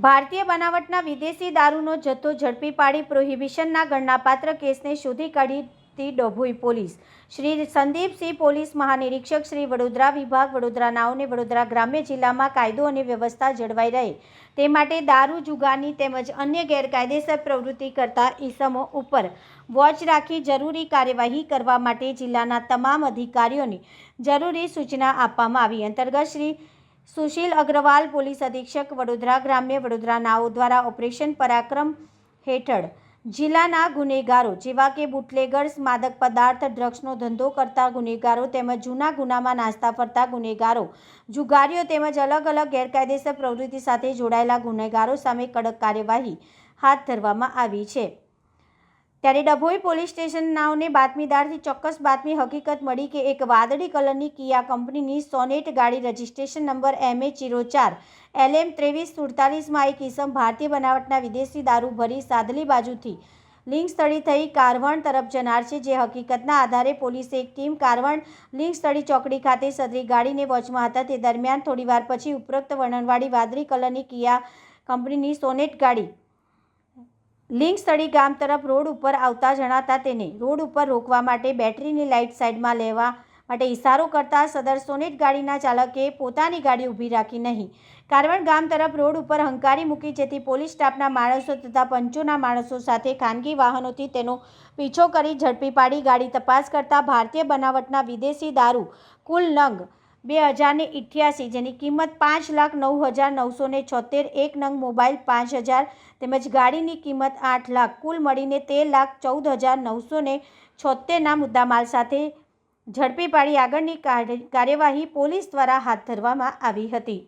ભારતીય બનાવટના વિદેશી દારૂનો જથ્થો ઝડપી પાડી પ્રોહિબિશનના ગણનાપાત્ર કેસને શોધી કાઢી ડભોઈ પોલીસ. શ્રી સંદીપસિંહ પોલીસ મહાનિરીક્ષક શ્રી વડોદરા વિભાગ, વડોદરા નાઓને વડોદરા ગ્રામ્ય જિલ્લામાં કાયદો અને વ્યવસ્થા જળવાઈ રહે. તે માટે દારૂ જુગારની તેમજ અન્ય ગેરકાયદેસર પ્રવૃત્તિ કરતા ઈસમો ઉપર વોચ રાખી જરૂરી કાર્યવાહી કરવા માટે જિલ્લાના તમામ અધિકારીઓને જરૂરી સૂચના આપવામાં આવી. અંતર્ગત શ્રી સુશીલ અગ્રવાલ પોલીસ અધિક્ષક વડોદરા ગ્રામ્ય વડોદરા નાઓ દ્વારા ઓપરેશન પરાક્રમ હેઠળ જિલ્લાના ગુનેગારો જેવા કે બુટલેગર્સ માદક પદાર્થ, ડ્રગ્સનો ધંધો કરતા ગુનેગારો તેમજ જૂના ગુનામાં નાસ્તા ફરતા ગુનેગારો, જુગારીઓ તેમજ અલગ અલગ ગેરકાયદેસર પ્રવૃત્તિ સાથે જોડાયેલા ગુનેગારો સામે કડક કાર્યવાહી હાથ ધરવામાં આવી છે. ત્યારે ડભોઈ પોલીસ સ્ટેશન નાઓને બાતમીદારથી ચોક્કસ બાતમી હકીકત મળી કે એક વાદળી કલરની કિયા કંપનીની સોનેટ ગાડી registration number M A zero ચાર એલ એમ ત્રેવીસ સુડતાલીસમાં એક ઇસમ ભારતીય બનાવટના વિદેશી દારૂ ભરી સાદલી બાજુથી લિંક સ્થળી થઈ કારવણ તરફ જનાર છે, જે હકીકતના આધારે પોલીસે એક ટીમ કારવણ લિંક સ્થળી ચોકડી ખાતે સદરી ગાડીને વોચમાં હતા. તે દરમિયાન થોડીવાર પછી ઉપરોક્ત વર્ણનવાળી વાદળી કલરની કિયા કંપનીની સોનેટ ગાડી લિંક સ્થળી ગામ તરફ રોડ ઉપર આવતા જણાતા તેને રોડ ઉપર રોકવા માટે બેટરીની લાઇટ સાઇડમાં લેવા માટે ઇશારો કરતા સદર સોનેટ ગાડીના ચાલકે પોતાની ગાડી ઊભી રાખી નહીં. કારવણ ગામ તરફ રોડ ઉપર હંકારી મૂકી જેથી પોલીસ સ્ટાફના માણસો તથા પંચોના માણસો સાથે ખાનગી વાહનોથી તેનો પીછો કરી ઝડપી પાડી ગાડી તપાસ કરતા ભારતીય બનાવટના વિદેશી દારૂ કુલ નંગ બે હજારને ઇઠ્યાસી જેની કિંમત પાંચ લાખ નવ હજાર નવસો ને છોતેર, એક નંગ મોબાઈલ પાંચ હજાર, તેમજ ગાડીની કિંમત આઠ લાખ, કુલ મળીને તેર લાખ ચૌદ હજાર નવસો ને છોતેરના મુદ્દામાલ સાથે ઝડપી પાડી આગળની કાર્યવાહી પોલીસ દ્વારા હાથ ધરવામાં આવી હતી.